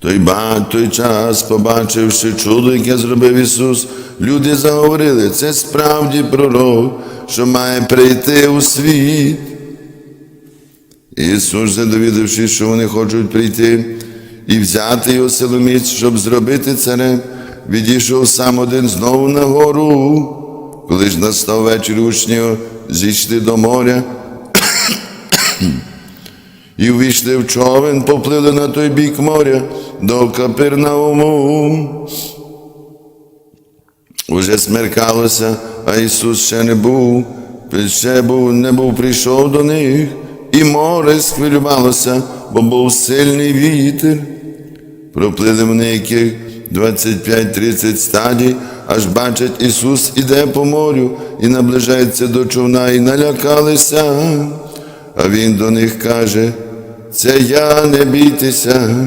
Той, ба, той час, побачивши чудо, яке зробив Ісус, люди заговорили, це справді пророк, що має прийти у світ. Ісус, довідавшись, що вони хочуть прийти і взяти його силоміць, щоб зробити царем, відійшов сам один знову на гору. Коли ж настав вечір учні зійшли до моря і увійшли в човен, поплили на той бік моря до Капернауму. Уже смеркалося, а Ісус ще не був, ще був, не був прийшов до них, і море схвилювалося, бо був сильний вітер. Проплили вони яких 25-30 стадій, аж бачать, Ісус іде по морю і наближається до човна, і налякалися. А Він до них каже, це я, не бійтеся.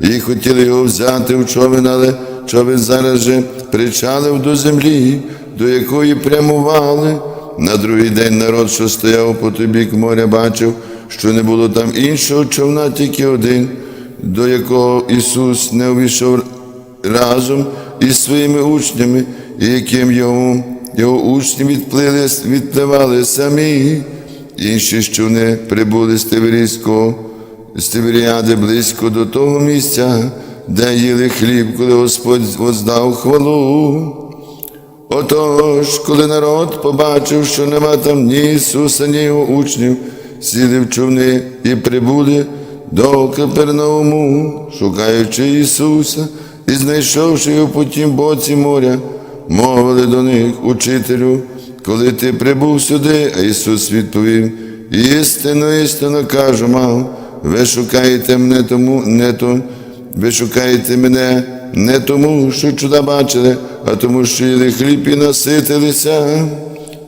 І хотіли його взяти в човен, але човен зараз же причалив до землі, до якої прямували. На другий день народ, що стояв по той бік моря, бачив, що не було там іншого човна, тільки один, до якого Ісус не увійшов разом із своїми учнями, і яким його, його учні відплили, відпливали самі. Інші ж човни прибули з Тиверійського, з Тиверіади близько до того місця, де їли хліб, коли Господь воздав хвалу. Отож, коли народ побачив, що нема там ні Ісуса, ні його учнів, сіли в човни і прибули до Капернауму, шукаючи Ісуса, і знайшовши його по тім боці моря, мовили до них, учителю, коли ти прибув сюди, а Ісус відповів, істинно, істинно кажу вам, ви шукаєте мене тому, не то, ви шукаєте мене не тому, що чуда бачили, а тому, що їли хліб і наситилися.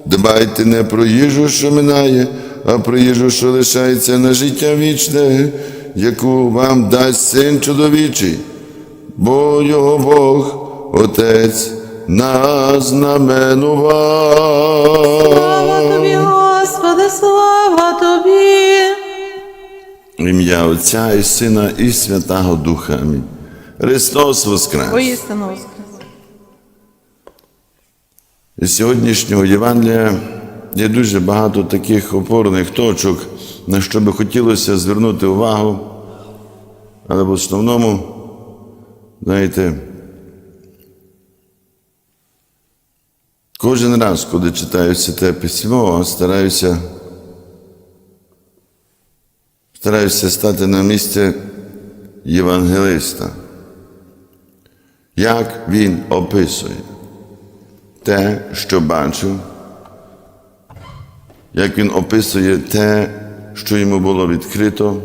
Дбайте не про їжу, що минає, а про їжу, що лишається на життя вічне, яку вам дасть син чоловічий, бо його Бог, Отець, нас Слава тобі, знаменував. Господи, слава тобі. В Ім'я Отця і Сина, і Святого Духа. Амінь. Христос Воскрес! Воістину воскрес. Із сьогоднішнього Євангелія є дуже багато таких опорних точок, на що би хотілося звернути увагу. Але в основному, знаєте, кожен раз, коли читаю те письмо, стараюся, стараюся стати на місце євангелиста. Як він описує те, що бачив, як він описує те, що йому було відкрито.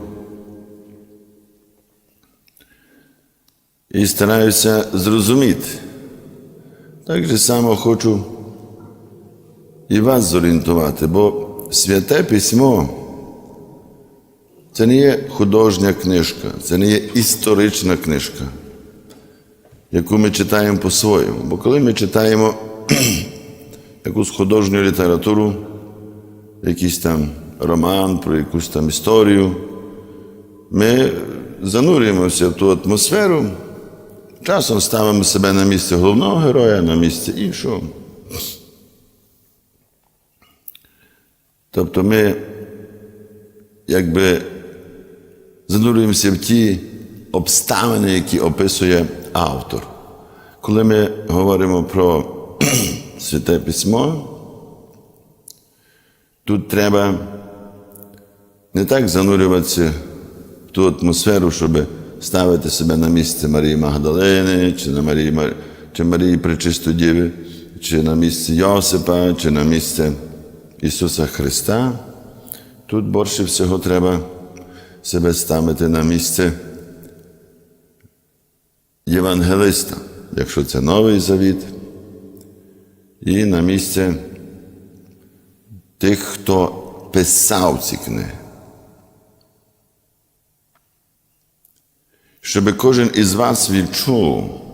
І стараюся зрозуміти. Так же само хочу і вас зорієнтувати, бо святе письмо це не є художня книжка, це не є історична книжка яку ми читаємо по-своєму. Бо коли ми читаємо якусь художню літературу, якийсь там роман про якусь там історію, ми занурюємося в ту атмосферу, часом ставимо себе на місце головного героя, на місце іншого. Тобто ми якби занурюємося в ті обставини, які описує автор. Коли ми говоримо про святе письмо, тут треба не так занурюватися в ту атмосферу, щоб ставити себе на місце Марії Магдалини, чи на Марії, чи Марії Пречистої Діви, чи на місце Йосипа, чи на місце Ісуса Христа. Тут більше всього треба себе ставити на місце євангелиста, якщо це Новий Завіт, і на місце тих, хто писав ці книги. Щоб кожен із вас відчув,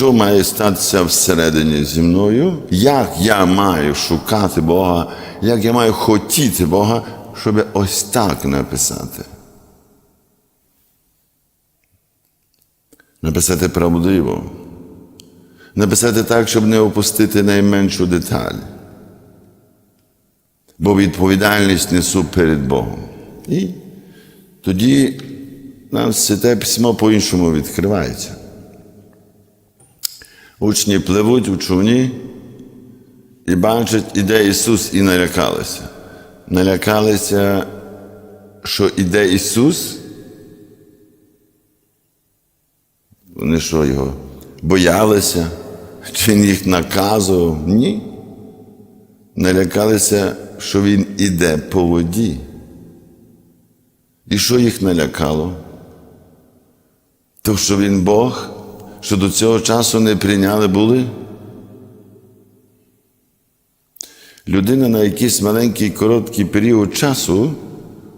що має статися всередині зі мною, як я маю шукати Бога, як я маю хотіти Бога, щоб ось так написати. Написати правдиво, написати так, щоб не опустити найменшу деталь. Бо відповідальність несу перед Богом. І тоді нам святе письмо по-іншому відкривається. Учні пливуть у човні і бачать, іде Ісус, і налякалися. Налякалися, що іде Ісус. Вони що його боялися, чи він їх наказував? Ні. Налякалися, що він іде по воді. І що їх налякало? То, що він Бог, що до цього часу не прийняли були. Людина на якийсь маленький короткий період часу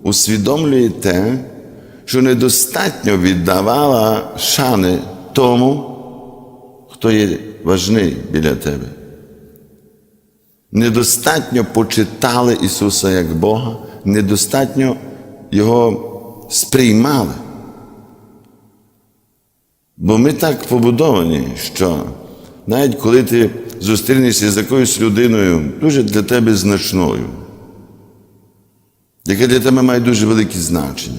усвідомлює те, що недостатньо віддавала шани тому, хто є важний біля тебе. Недостатньо почитали Ісуса як Бога, недостатньо Його сприймали. Бо ми так побудовані, що навіть коли ти зустрінешся з якоюсь людиною, дуже для тебе значною, яка для тебе має дуже велике значення.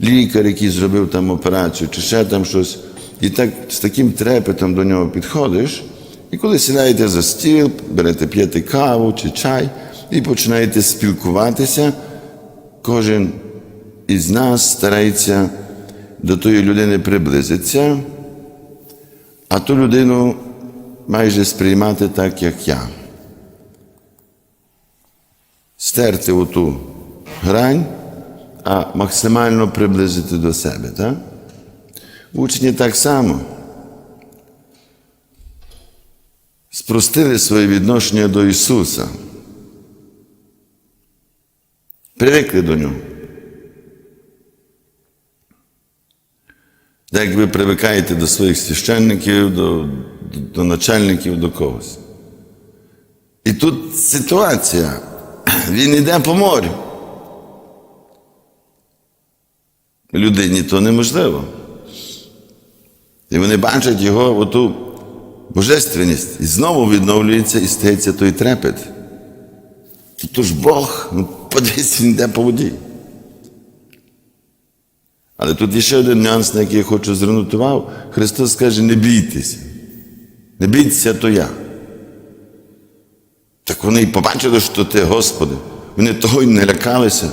Лікар, який зробив там операцію, чи ще там щось, і так з таким трепетом до нього підходиш, і коли сідаєте за стіл, берете п'єте каву чи чай і починаєте спілкуватися, кожен із нас старається до тої людини приблизитися, а ту людину майже сприймати так, як я. Стерти оту грань, а максимально приблизити до себе. Так? Учні так само спростили своє відношення до Ісуса. Привикли до нього. Як ви привикаєте до своїх священників, до, до, до начальників, до когось. І тут ситуація. Він йде по морю. Людині то неможливо. І вони бачать його оту божественність. І знову відновлюється і стається той трепет. Тут ж Бог, ну подивись, він йде по воді. Але тут є ще один нюанс, на який я хочу звернути увагу. Христос каже, не бійтеся. Не бійтеся, то я. Так вони й побачили, що ти, Господи. Вони того й не лякалися.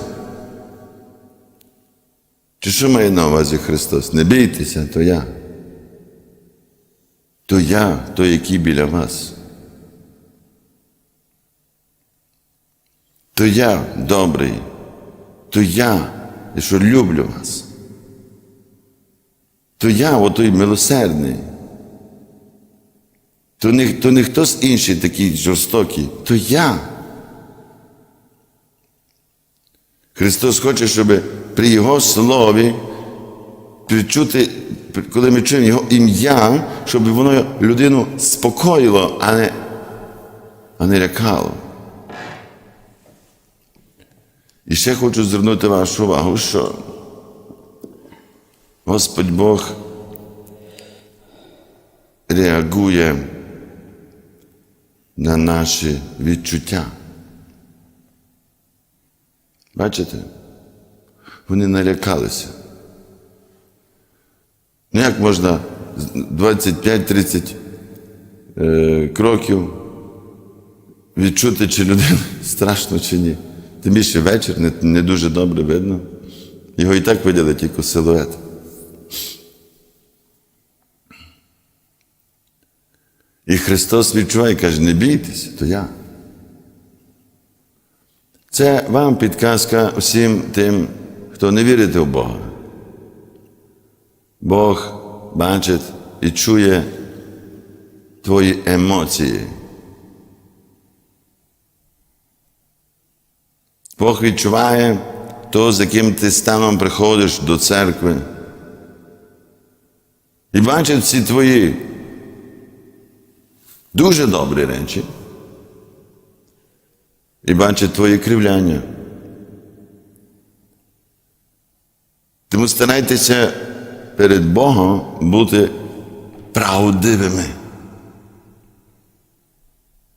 Чи що має на увазі Христос? Не бійтеся, то я. То я, той, який біля вас. То я добрий, то я, що люблю вас. То я, отой милосердний. То не, то не хтось інший такий жорстокий, то я. Христос хоче, щоб при Його слові відчути, коли ми чуємо Його ім'я, щоб воно людину спокоїло, а не, а не лякало. І ще хочу звернути вашу увагу, що Господь Бог реагує на наші відчуття. Бачите? Вони налякалися. Ну як можна 25-30 е, кроків відчути, чи людина страшно, чи ні? Тим більше вечір не, дуже добре видно. Його і так виділи тільки силует. І Христос відчуває, каже, не бійтеся, то я. Це вам підказка усім тим, хто не вірить в Бога. Бог бачить і чує твої емоції. Бог відчуває то, з яким ти станом приходиш до церкви. І бачить всі твої дуже добрі речі. І бачить твої кривляння. Тому старайтеся перед Богом бути правдивими.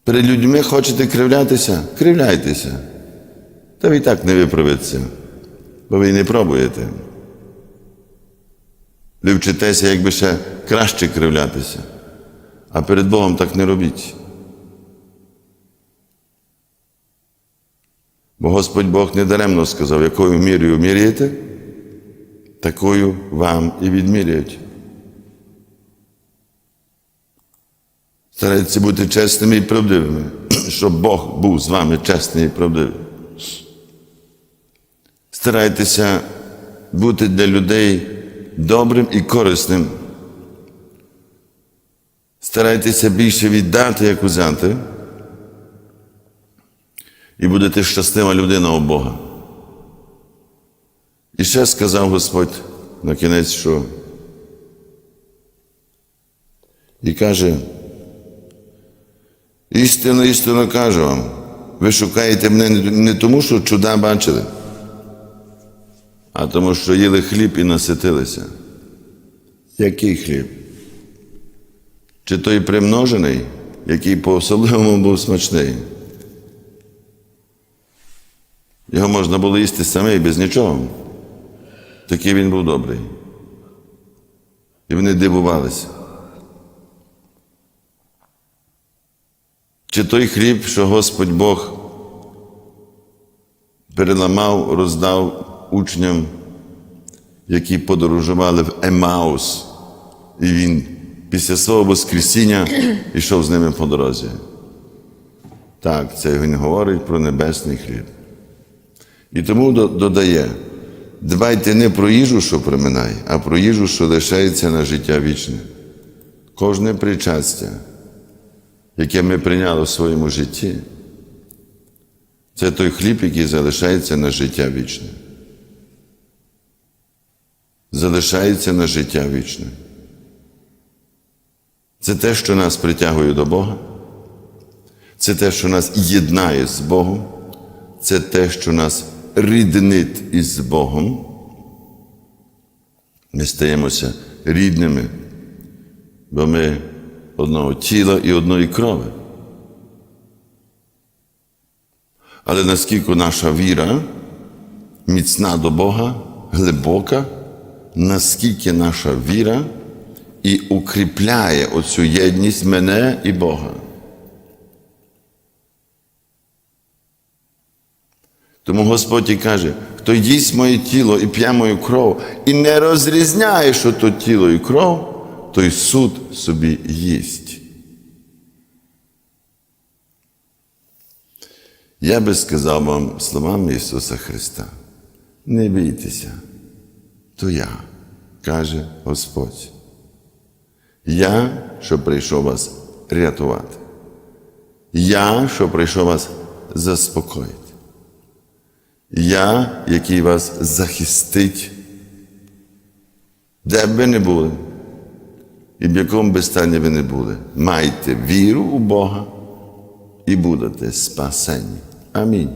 Перед людьми хочете кривлятися? Кривляйтеся. Та ви так не виправиться, бо ви не пробуєте. Ви вчитеся, якби ще краще кривлятися. А перед Богом так не робіть. Бо Господь Бог недаремно сказав, якою мірою міряєте, такою вам і відміряють. Старайтеся бути чесними і правдивими, щоб Бог був з вами чесний і правдивий. Старайтеся бути для людей добрим і корисним. Старайтеся більше віддати, як узяти, і будете щаслива людина у Бога. І ще сказав Господь на кінець, що і каже, істинно, істинно кажу вам, ви шукаєте мене не тому, що чуда бачили, а тому, що їли хліб і наситилися. Який хліб? Чи той примножений, який по-особливому був смачний? Його можна було їсти самий без нічого. Такий він був добрий. І вони дивувалися. Чи той хліб, що Господь Бог переламав, роздав учням, які подорожували в Емаус, і він після свого Воскресіння йшов з ними по дорозі. Так, це він говорить про небесний хліб. І тому додає: дбайте не про їжу, що проминає, а про їжу, що лишається на життя вічне. Кожне причастя, яке ми прийняли в своєму житті, це той хліб, який залишається на життя вічне. Залишається на життя вічне. Це те, що нас притягує до Бога. Це те, що нас єднає з Богом. Це те, що нас ріднить із Богом. Ми стаємося рідними, бо ми одного тіла і одної крови. Але наскільки наша віра міцна до Бога, глибока, наскільки наша віра і укріпляє оцю єдність мене і Бога. Тому Господь і каже, хто їсть моє тіло і п'є мою кров, і не розрізняє, що то тіло і кров, той суд собі їсть. Я би сказав вам словами Ісуса Христа, не бійтеся, то я, каже Господь. Я, що прийшов вас рятувати. Я, що прийшов вас заспокоїти. Я, який вас захистить, де б ви не були, і в якому би стані ви не були. Майте віру у Бога і будете спасені. Амінь.